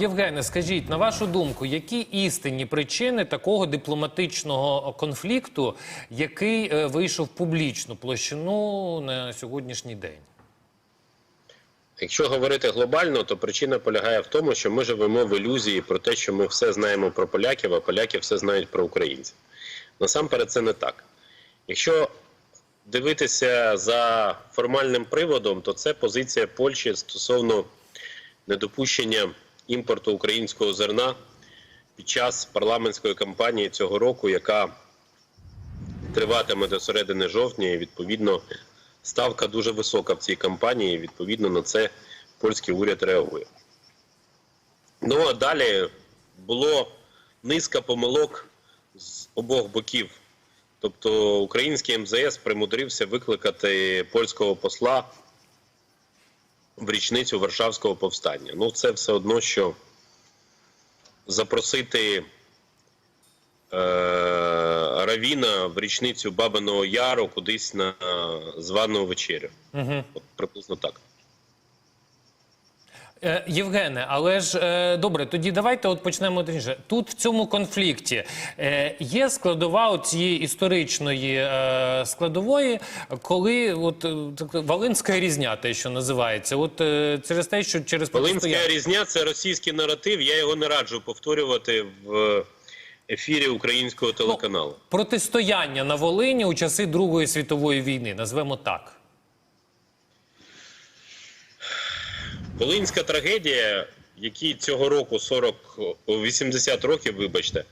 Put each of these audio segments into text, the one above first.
Євгене, скажіть, на вашу думку, які істинні причини такого дипломатичного конфлікту, який е, вийшов публічну площину на сьогоднішній день? Якщо говорити глобально, то причина полягає в тому, що ми живемо в ілюзії про те, що ми все знаємо про поляків, а поляки все знають про українців. Насамперед, це не так. Якщо дивитися за формальним приводом, то це позиція Польщі стосовно недопущення імпорту українського зерна під час парламентської кампанії цього року, яка триватиме до середини жовтня, і відповідно ставка дуже висока в цій кампанії. і, Відповідно на це польський уряд реагує. Ну а далі було низка помилок з обох боків. Тобто український МЗС примудрився викликати польського посла в річницю Варшавського повстання. Ну, це все одно, що запросити е, Равіна в річницю Бабиного Яру кудись на звану вечерю. Угу. От приблизно так. Е, Євгене, але ж е, добре, тоді давайте от почнемо інше. Тут в цьому конфлікті е, є складова цієї історичної е, складової, коли от е, Волинська різня, те, що називається, от е, через те, що через Волинська різня це російський наратив. Я його не раджу повторювати в ефірі українського телеканалу. протистояння на Волині у часи Другої світової війни, назвемо так. Волинська трагедія, якій цього року 40, о, 80 років, вибачте,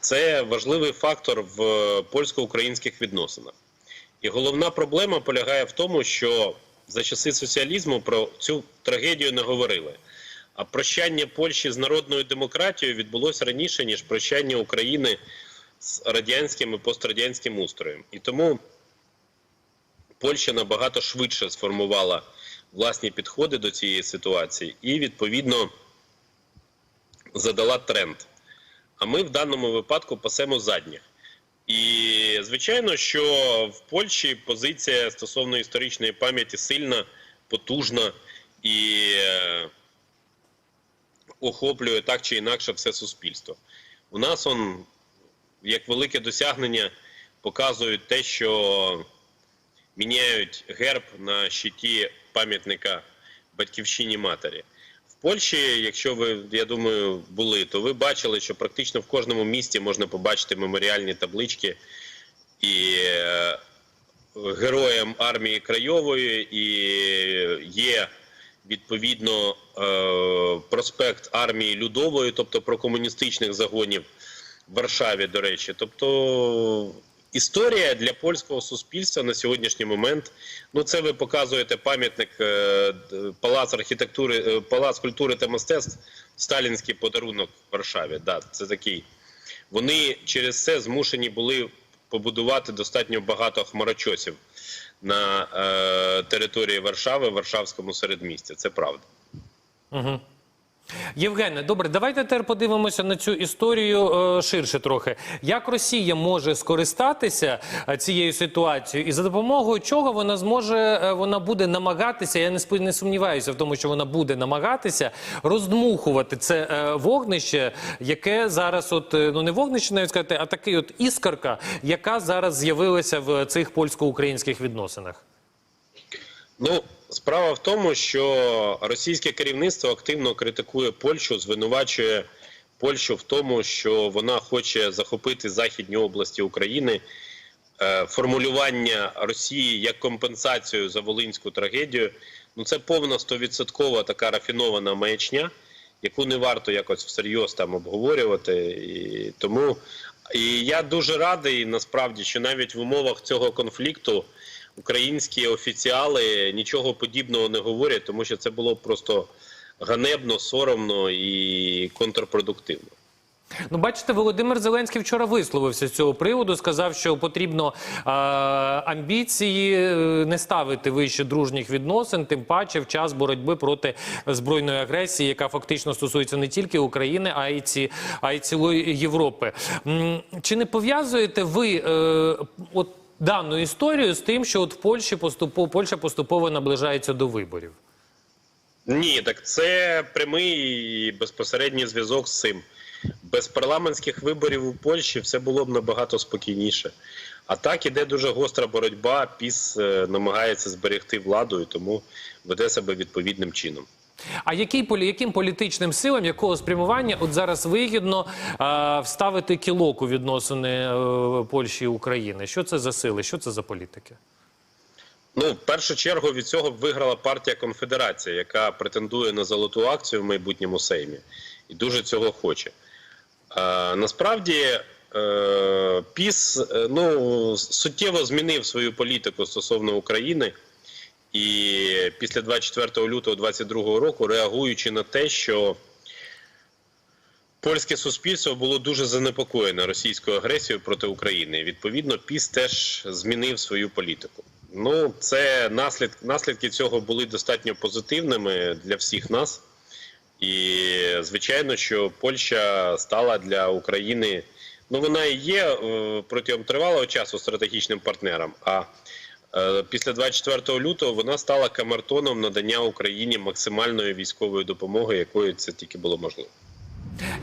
це важливий фактор в польсько-українських відносинах. І головна проблема полягає в тому, що за часи соціалізму про цю трагедію не говорили. А прощання Польщі з народною демократією відбулося раніше, ніж прощання України з радянським і пострадянським устроєм. І тому Польща набагато швидше сформувала власні підходи до цієї ситуації і, відповідно, задала тренд. А ми в даному випадку пасемо задніх. І звичайно, що в Польщі позиція стосовно історичної пам'яті сильна, потужна і е, охоплює так чи інакше все суспільство. У нас он, як велике досягнення, показують те, що міняють герб на щиті пам'ятника батьківщині матері. В Польщі, якщо ви, я думаю, були, то ви бачили, що практично в кожному місті можна побачити меморіальні таблички і е, героям армії Крайової, і є відповідно е, проспект армії Людової, тобто про комуністичних загонів в Варшаві, до речі. Тобто історія для польського суспільства на сьогоднішній момент. Ну, це ви показуєте пам'ятник е, Палац архітектури, е, Палац культури та мистецтв, сталінський подарунок в Варшаві. Да, це такий. Вони через це змушені були побудувати достатньо багато хмарочосів на е, території Варшави, Варшавському середмісті. Це правда. Угу. Євгене, добре, давайте тепер подивимося на цю історію е, ширше трохи. Як Росія може скористатися е, цією ситуацією, і за допомогою чого вона зможе, е, вона буде намагатися, я не, не сумніваюся в тому, що вона буде намагатися роздмухувати це е, вогнище, яке зараз, от е, ну не вогнище, навіть сказати, а такий от іскорка, яка зараз з'явилася в цих польсько-українських відносинах. Ну, справа в тому, що російське керівництво активно критикує Польщу, звинувачує Польщу в тому, що вона хоче захопити західні області України. Е, Формулювання Росії як компенсацію за волинську трагедію. Ну це повна стовідсоткова така рафінована маячня, яку не варто якось всерйоз там обговорювати. І тому і я дуже радий насправді, що навіть в умовах цього конфлікту українські офіціали нічого подібного не говорять, тому що це було просто ганебно, соромно і контрпродуктивно. Ну, бачите, Володимир Зеленський вчора висловився з цього приводу. Сказав, що потрібно е, амбіції не ставити вище дружніх відносин, тим паче в час боротьби проти збройної агресії, яка фактично стосується не тільки України, а й ці а й цілої Європи. Чи не пов'язуєте ви е, от дану історію з тим, що от в Польщі поступово Польща поступово наближається до виборів? Ні, так це прямий і безпосередній зв'язок з цим. Без парламентських виборів у Польщі все було б набагато спокійніше. А так іде дуже гостра боротьба. Піс е, намагається зберегти владу і тому веде себе відповідним чином. А який яким політичним силам якого спрямування от зараз вигідно е, вставити кілок у відносини е, Польщі і України? Що це за сили? Що це за політики? Ну, в першу чергу від цього виграла партія Конфедерація, яка претендує на золоту акцію в майбутньому Сеймі, і дуже цього хоче. А, насправді, е, ПІС е, ну, суттєво змінив свою політику стосовно України. І після 24 лютого 2022 року, реагуючи на те, що польське суспільство було дуже занепокоєне російською агресією проти України. Відповідно, ПІС теж змінив свою політику. Ну, це наслід, наслідки цього були достатньо позитивними для всіх нас. І звичайно, що Польща стала для України. Ну, вона і є е, протягом тривалого часу стратегічним партнером. А після 24 лютого вона стала камертоном надання Україні максимальної військової допомоги, якою це тільки було можливо.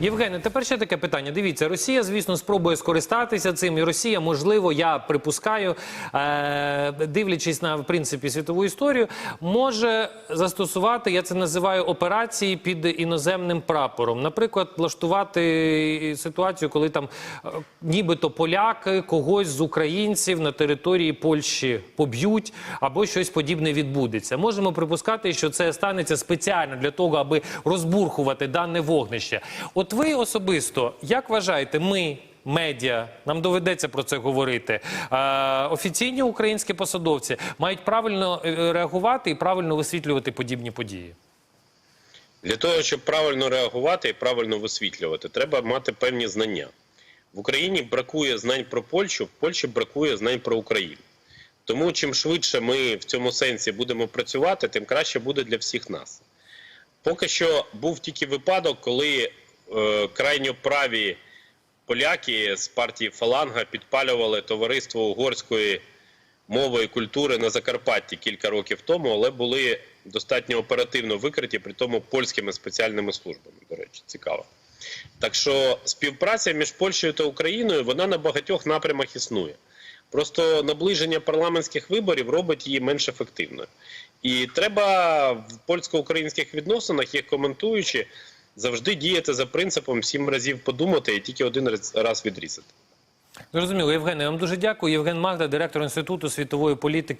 Євгене, тепер ще таке питання. Дивіться, Росія, звісно, спробує скористатися цим, і Росія, можливо, я припускаю, е, дивлячись на в принципі світову історію, може застосувати, я це називаю операції під іноземним прапором. Наприклад, влаштувати ситуацію, коли там е, нібито поляки когось з українців на території Польщі поб'ють або щось подібне відбудеться. Можемо припускати, що це станеться спеціально для того, аби розбурхувати дане вогнище. От ви особисто як вважаєте, ми. Медіа, нам доведеться про це говорити. Офіційні українські посадовці мають правильно е, реагувати і правильно висвітлювати подібні події. Для того, щоб правильно реагувати і правильно висвітлювати, треба мати певні знання. В Україні бракує знань про Польщу, в Польщі бракує знань про Україну. Тому чим швидше ми в цьому сенсі будемо працювати, тим краще буде для всіх нас. Поки що був тільки випадок, коли крайньо праві поляки з партії Фаланга підпалювали товариство угорської мови і культури на Закарпатті кілька років тому, але були достатньо оперативно викриті, при тому польськими спеціальними службами. До речі, цікаво. Так що співпраця між Польщею та Україною вона на багатьох напрямах існує. Просто наближення парламентських виборів робить її менш ефективною. І треба в польсько-українських відносинах, як коментуючи, завжди діяти за принципом сім разів подумати і тільки один раз- відрізати. Зрозуміло, Євгене, я вам дуже дякую. Євген Магда, директор інституту світової політики.